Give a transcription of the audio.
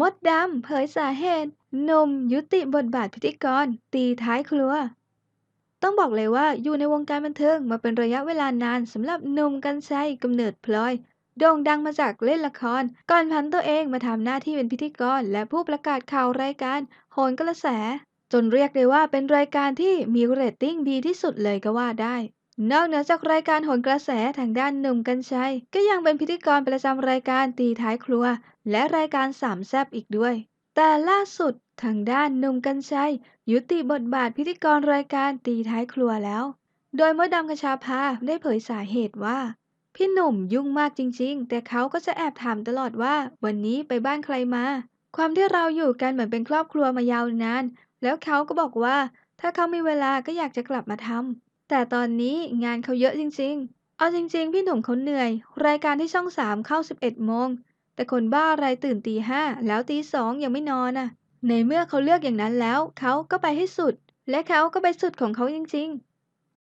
มดดำเผยสาเหตุหนุ่มยุติบทบาทพิธีกร ตีท้ายครัว ต้องบอกเลยว่าอยู่ในวงการบันเทิงมาเป็นระยะเวลานานสำหรับหนุ่มกรรชัยกำเนิดพลอย โด่งดังมาจากเล่นละคร ก่อนผันตัวเองมาทำหน้าที่เป็นพิธีกร และผู้ประกาศข่าวรายการโหนกระแส จนเรียกได้ว่าเป็นรายการที่มีเรตติ้งดีที่สุดเลยก็ว่าได้ นอกเหนือจากรายการโหนกระแสทางด้านหนุ่มกรรชัย ก็ยังเป็นพิธีกรประจำรายการตีท้ายครัว และรายการสามแซบอีกด้วย แต่ล่าสุดทางด้านหนุ่มกรรชัย ยุติบทบาทพิธีกรรายการตีท้ายครัวแล้ว โดยมดดำกระชาภาได้เผยสาเหตุว่า พี่หนุ่มยุ่งมากจริง ๆ แต่เขาก็จะแอบถามตลอดว่าวันนี้ไปบ้านใครมา ความที่เราอยู่กันเหมือนเป็นครอบครัวมายาวนาน แล้วเขาก็บอกว่า ถ้าเขามีเวลาก็อยากจะกลับมาทำ แต่ตอนนี้งานเขาเยอะจริงๆ เอาจริงๆ พี่หนุ่มเขาเหนื่อย รายการที่ช่องสามเข้า 11โมง แต่คนบ้าอะไรตื่นตีห้าแล้วตีสองยังไม่นอนอะ ในเมื่อเขาเลือกอย่างนั้นแล้ว เขาก็ไปให้สุด และเขาก็ไปสุดของเขาจริงๆ